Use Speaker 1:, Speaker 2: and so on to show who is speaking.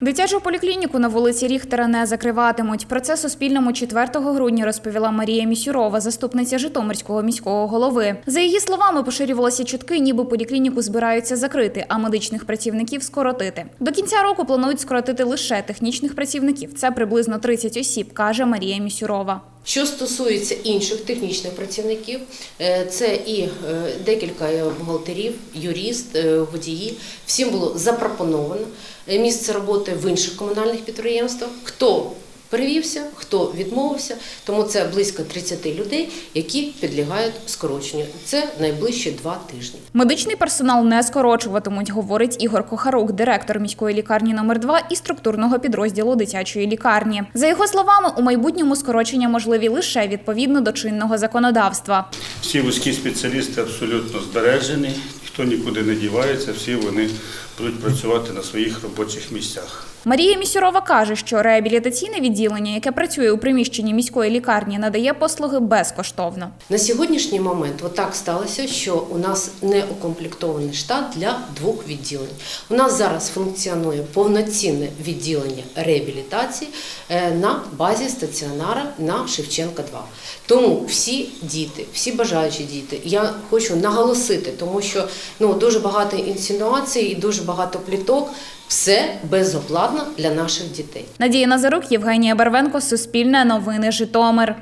Speaker 1: Дитячу поліклініку на вулиці Ріхтера не закриватимуть. Про це Суспільному 4 грудня розповіла Марія Місюрова, заступниця Житомирського міського голови. За її словами, поширювалися чутки, ніби поліклініку збираються закрити, а медичних працівників скоротити. До кінця року планують скоротити лише технічних працівників. Це приблизно 30 осіб, каже Марія Місюрова.
Speaker 2: Що стосується інших технічних працівників, е, це і е, декілька е, бухгалтерів, юрист, водії. Всім було запропоновано місце роботи в інших комунальних підприємствах. Хто перевівся, хто відмовився, тому це близько 30 людей, які підлягають скороченню. Це найближчі два тижні.
Speaker 1: Медичний персонал не скорочуватимуть, говорить Ігор Кохарук, директор міської лікарні номер 2 і структурного підрозділу дитячої лікарні. За його словами, у майбутньому скорочення можливі лише відповідно до чинного законодавства.
Speaker 3: Всі вузькі спеціалісти абсолютно збережені, ніхто нікуди не дівається, всі вони будуть працювати на своїх робочих місцях.
Speaker 1: Марія Місюрова каже, що реабілітаційне відділення, яке працює у приміщенні міської лікарні, надає послуги безкоштовно.
Speaker 2: На сьогоднішній момент отак сталося, що у нас не укомплектований штат для двох відділень. У нас зараз функціонує повноцінне відділення реабілітації е, на базі стаціонара на Шевченка 2. Тому всі діти, всі бажаючі діти, я хочу наголосити, тому що ну дуже багато інсинуацій і дуже багато пліток. Все безоплатно для наших дітей.
Speaker 1: Надія Назарук, Євгенія Барвенко, Суспільне новини Житомир.